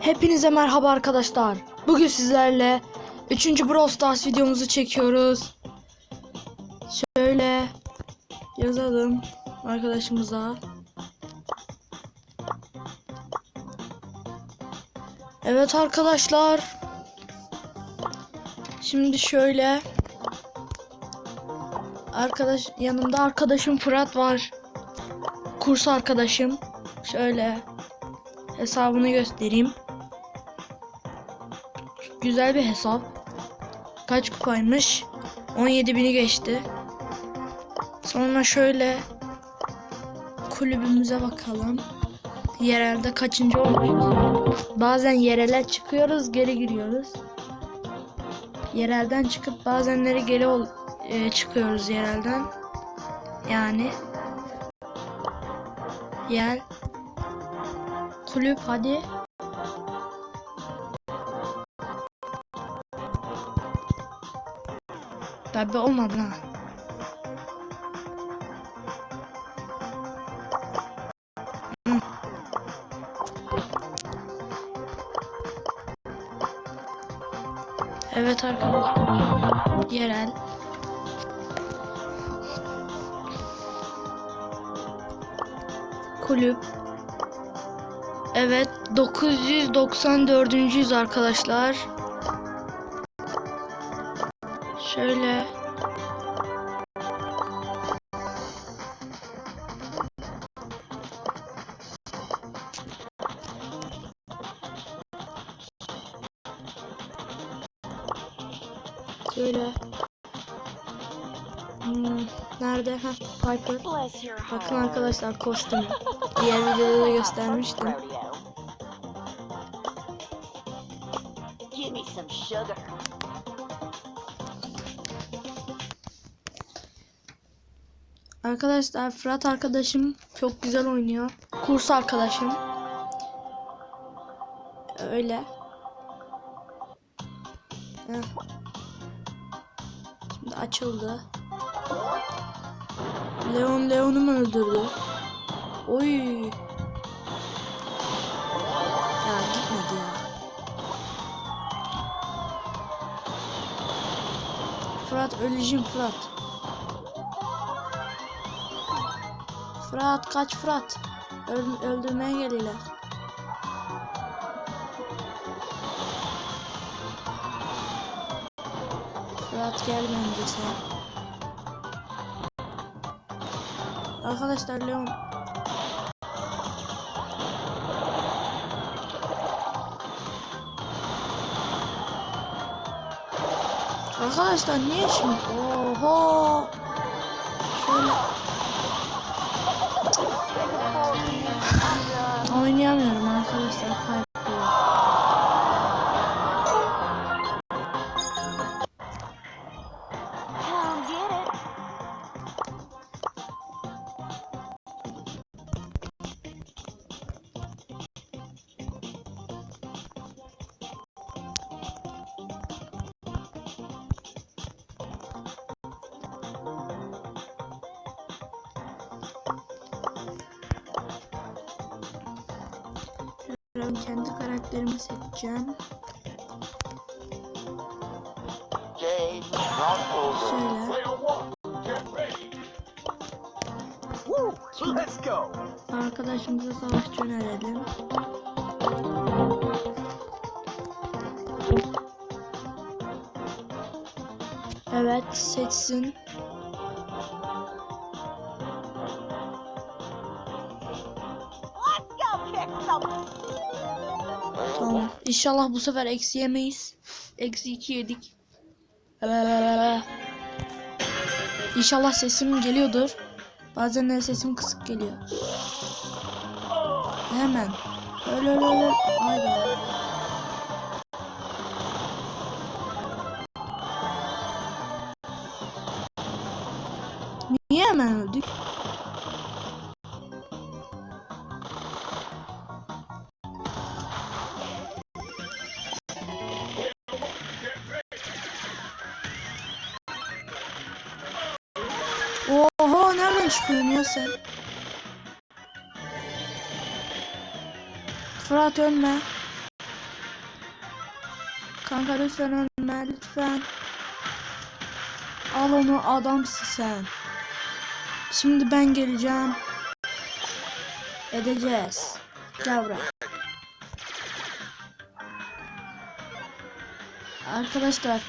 Hepinize merhaba arkadaşlar. Bugün sizlerle 3. Brawl Stars videomuzu çekiyoruz. Şöyle yazalım arkadaşımıza. Evet arkadaşlar. Şimdi şöyle arkadaş yanımda arkadaşım Fırat var. Kurs arkadaşım. Şöyle hesabını göstereyim. Güzel bir hesap. Kaç kupaymış? 17.000'i geçti. Sonra şöyle kulübümüze bakalım. Yerelde kaçıncı olmuşuz? Bazen yerele çıkıyoruz, geri giriyoruz. Yerelden çıkıp bazenleri geri ol, e, çıkıyoruz yerelden. Yani yer kulüp hadi. Tabi olmadı ha. Evet arkadaşlar. Yerel. Kulüp. Evet 994. arkadaşlar. Şöyle. Hmm, nerede? Ha, Piper. Bakın arkadaşlar kostümü. Diğer videoda da göstermiştim. Arkadaşlar Fırat arkadaşım çok güzel oynuyor. Kurs arkadaşım. Öyle. Heh. Açıldı. Leon Leon'u mu öldürdü? Oy. Ya gitmedi ya. Fırat öleceğim Fırat. Fırat kaç Fırat. Öl- öldürmeye geliyorlar. Gel bence sen. Arkadaşlar Leon Arkadaşlar niye şimdi? Oho. Şöyle Oynayamıyorum arkadaşlar. Ben kendi karakterimi seçeceğim. Şöyle. Arkadaşımıza savaşçı önerelim. Evet seçsin. İnşallah bu sefer eksi yemeyiz. Eksi iki yedik. İnşallah sesim geliyordur. Bazen de sesim kısık geliyor. Hemen. Öyle öyle öyle. Haydi. Niye hemen öldük? Fırat ölme. Kanka lütfen ölme lütfen. Al onu adamsın sen. Şimdi ben geleceğim. Edeceğiz. Buraya. Arkadaşlar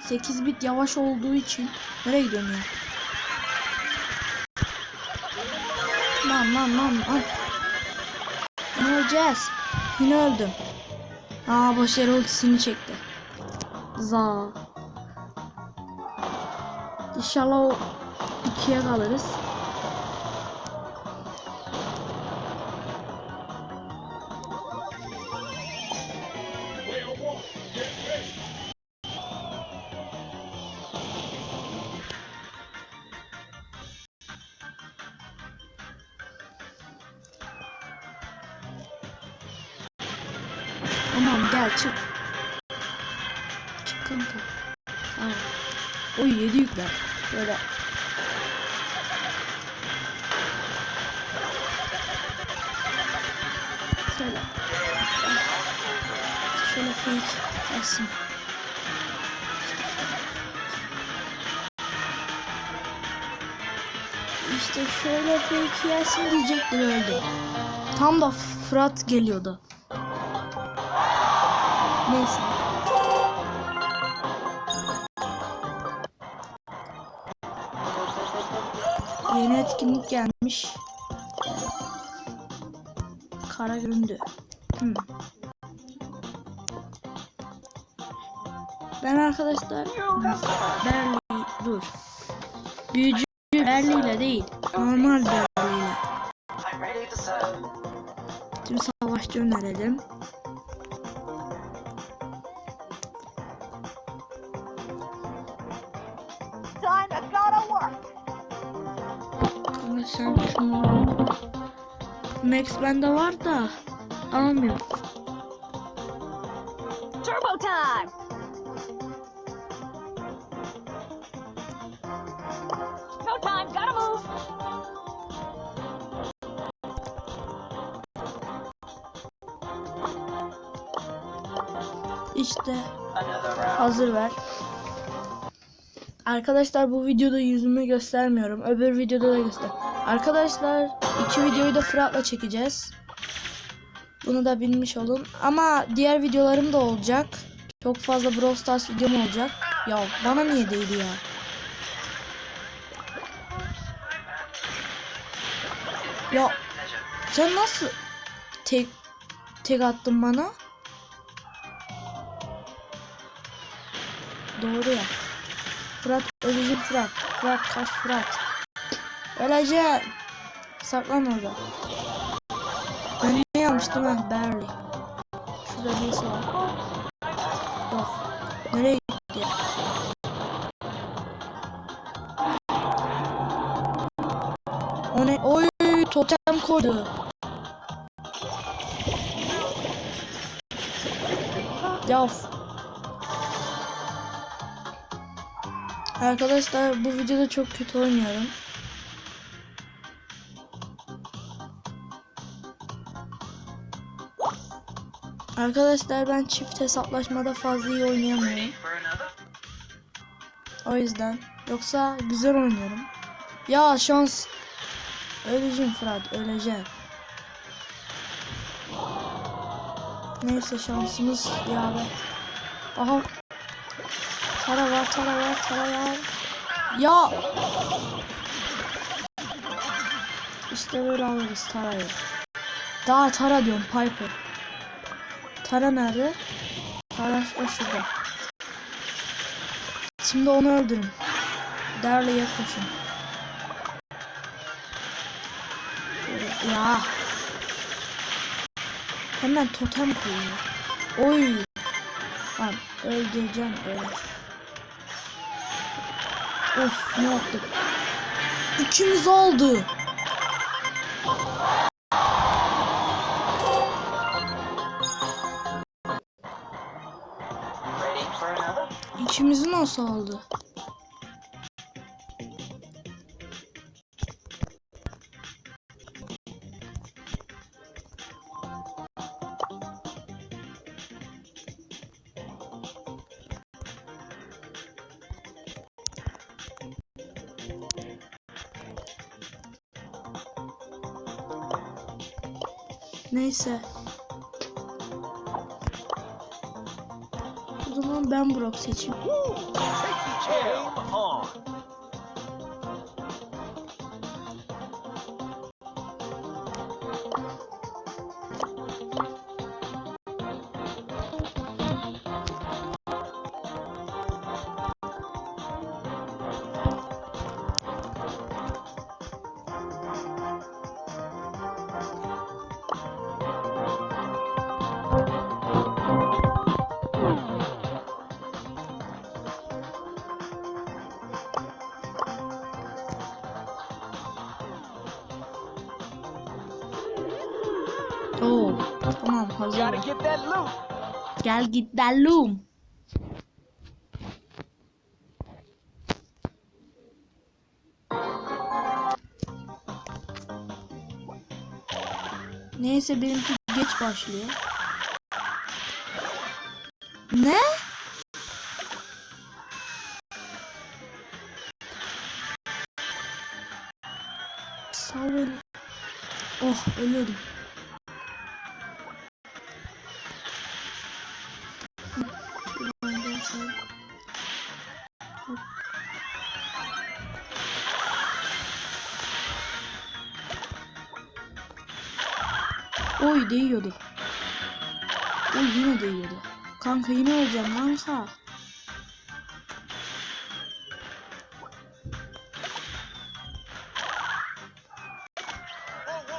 8 bit yavaş olduğu için nereye gidiyorsun ya? Lan lan lan lan. Öleceğiz? Yine öldüm. Aa başarı ultisini çekti. Za. İnşallah o ikiye kalırız. Gel çık. Çık kanka. Tamam. Oy yedi yükler. Böyle. Şöyle. Şöyle fake gelsin. İşte şöyle fake gelsin diyecektim öldü. Tam da Fırat geliyordu. Neyse. Yeni etkinlik gelmiş. Kara göründü. Hmm. Ben arkadaşlar Berli dur. Büyücü Berli ile değil. Normal Berli ile. Tüm savaşçı önerelim. Sen şunu Max bende var da almıyorum. Turbo time. No time. Gotta move. İşte hazır ver. Arkadaşlar bu videoda yüzümü göstermiyorum. Öbür videoda da göster. Arkadaşlar iki videoyu da Fırat'la çekeceğiz. Bunu da bilmiş olun. Ama diğer videolarım da olacak. Çok fazla Brawl Stars videom olacak. Ya bana niye değil ya? Ya sen nasıl tek tek attın bana? Doğru ya. Fırat öleceğim Fırat. Fırat kaç Fırat. Öleceğim. Saklan orada. Ben ne yapmıştım ben? Barely. Şurada birisi var. Yok. Nereye gitti? O ne? Oy totem koydu. Ya Arkadaşlar bu videoda çok kötü oynuyorum. Arkadaşlar ben çift hesaplaşmada fazla iyi oynayamıyorum. O yüzden. Yoksa güzel oynuyorum. Ya şans. Öleceğim Fırat öleceğim. Neyse şansımız yaver. Aha. Tara var tara var tara var. Ya. İşte böyle alırız tarayı. Daha tara diyorum Piper. Tara nerede? Tara o şurada. Şimdi onu öldürün. Darley'e koşun. Ya. Hemen totem koyuyor. Oy. Lan öldüreceğim öyle. Of ne yaptık? İkimiz oldu. İkimizin nasıl oldu? Neyse. Ben Brock seçeyim. Gotta hazır. get that loot. Gel git. Neyse benimki geç başlıyor. Ne? Sal beni. Oh ölüyordum. Değiyordu. Oy yine değiyordu. Kanka yine olacağım kanka.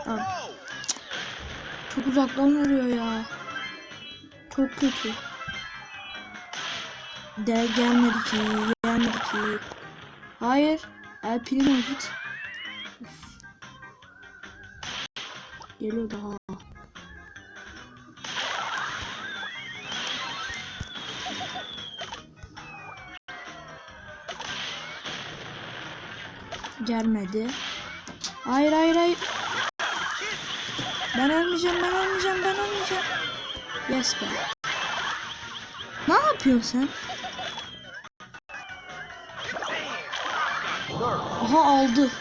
Abi. Çok uzaktan vuruyor ya. Çok kötü. De gelmedi ki, gelmedi ki. Hayır. El Primo git. Geliyor daha. Gelmedi. Hayır hayır hayır. Ben ölmeyeceğim ben ölmeyeceğim ben ölmeyeceğim. Yes be. Ne yapıyorsun sen? Aha aldı.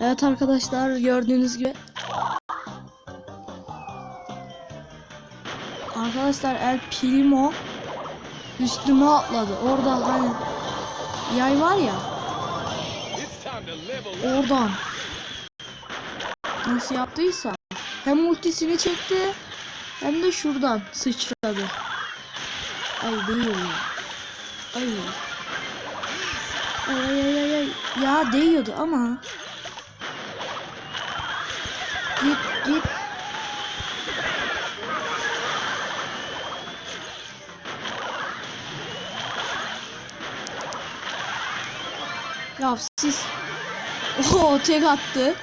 Evet arkadaşlar gördüğünüz gibi. Arkadaşlar El Primo üstüme atladı. Orada hani yay var ya oradan nasıl yaptıysa hem ultisini çekti hem de şuradan sıçradı. Ay değil ya. Ay. Ay ay ay ay. Ya değiyordu ama. Git git. Ya Oho tek attı.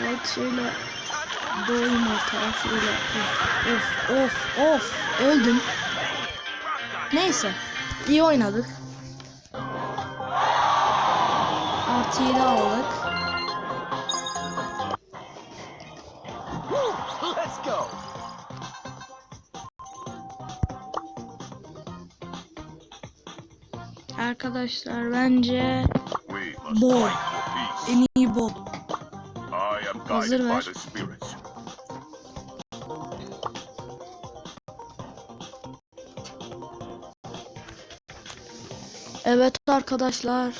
Evet şöyle doyum ortaya of of of öldüm. Neyse iyi oynadık. Artı 7 aldık. Let's go. Arkadaşlar bence Bol. en iyi bol. Hazır ver. Evet arkadaşlar.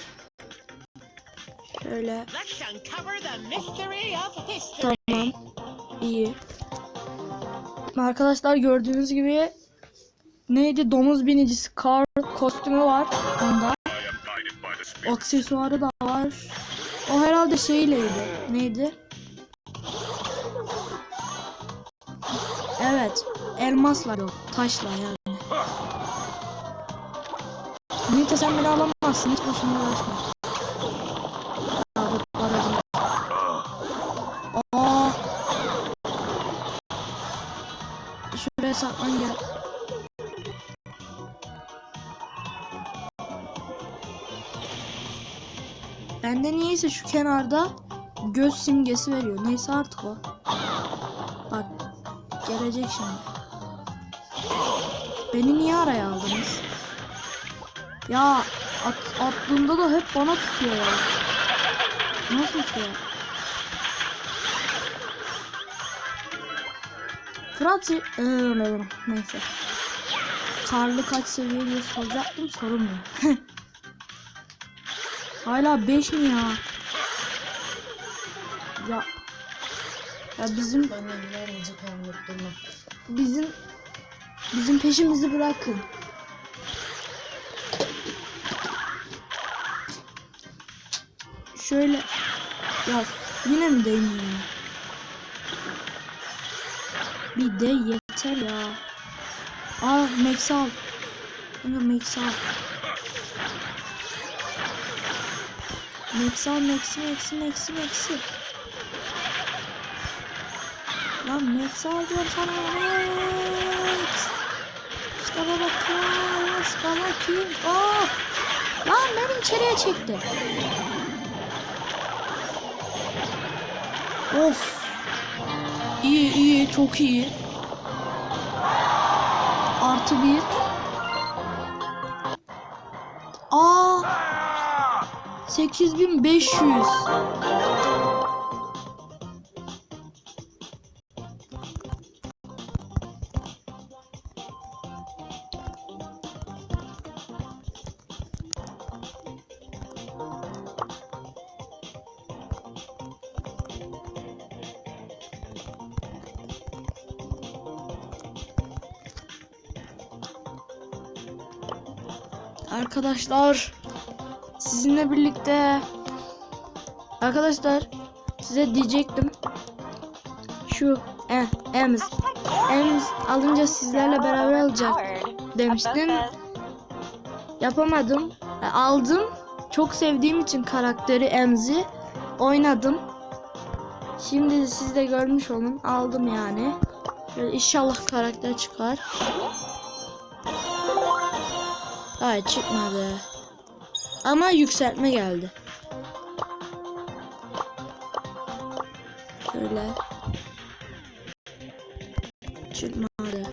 Şöyle tamam. İyi. Arkadaşlar gördüğünüz gibi neydi domuz binicisi kar kostümü var onda. Aksesuarı da var. O herhalde şeyleydi. Neydi? Evet. Elmasla yok. Taşla yani. Nita sen beni alamazsın. Hiç boşuna uğraşma. Aa. Şuraya saklan gel. Bende niyeyse şu kenarda göz simgesi veriyor. Neyse artık o. Bak. Gelecek şimdi. Beni niye araya aldınız? Ya at, attığında da hep bana tutuyor ya. Nasıl şey? Fırat e, öyle neyse. Karlı kaç seviye diye soracaktım sorulmuyor. Hala 5 mi ya? Ya ya bizim bizim bizim peşimizi bırakın. Şöyle ya yine mi değmiyor? Bir de yeter ya. Aa Max al. Kanka Max al. Max al Max'i Max'i Max'i Max'i. Lan Max al diyorum sana Max. İşte baba Klaus baba kim? Oh. Lan beni içeriye çekti. Of. İyi iyi çok iyi. Artı bir. 8500. Arkadaşlar sizinle birlikte. Arkadaşlar size diyecektim. Şu e, Ems. Ems alınca sizlerle beraber alacak demiştim yapamadım. E, aldım. Çok sevdiğim için karakteri Ems'i oynadım. Şimdi siz de görmüş olun. Aldım yani. Böyle inşallah karakter çıkar. Hayır çıkmadı. Ama yükseltme geldi. Şöyle. Çıkmadı.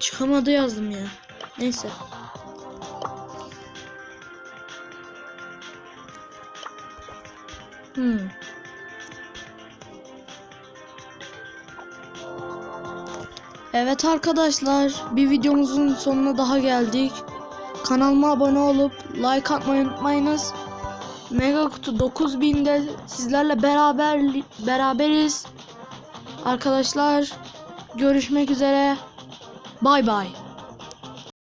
Çıkamadı yazdım ya. Neyse. Hmm. Evet arkadaşlar bir videomuzun sonuna daha geldik. Kanalıma abone olup like atmayı unutmayınız. Mega kutu 9000'de sizlerle beraber beraberiz. Arkadaşlar görüşmek üzere. Bay bay.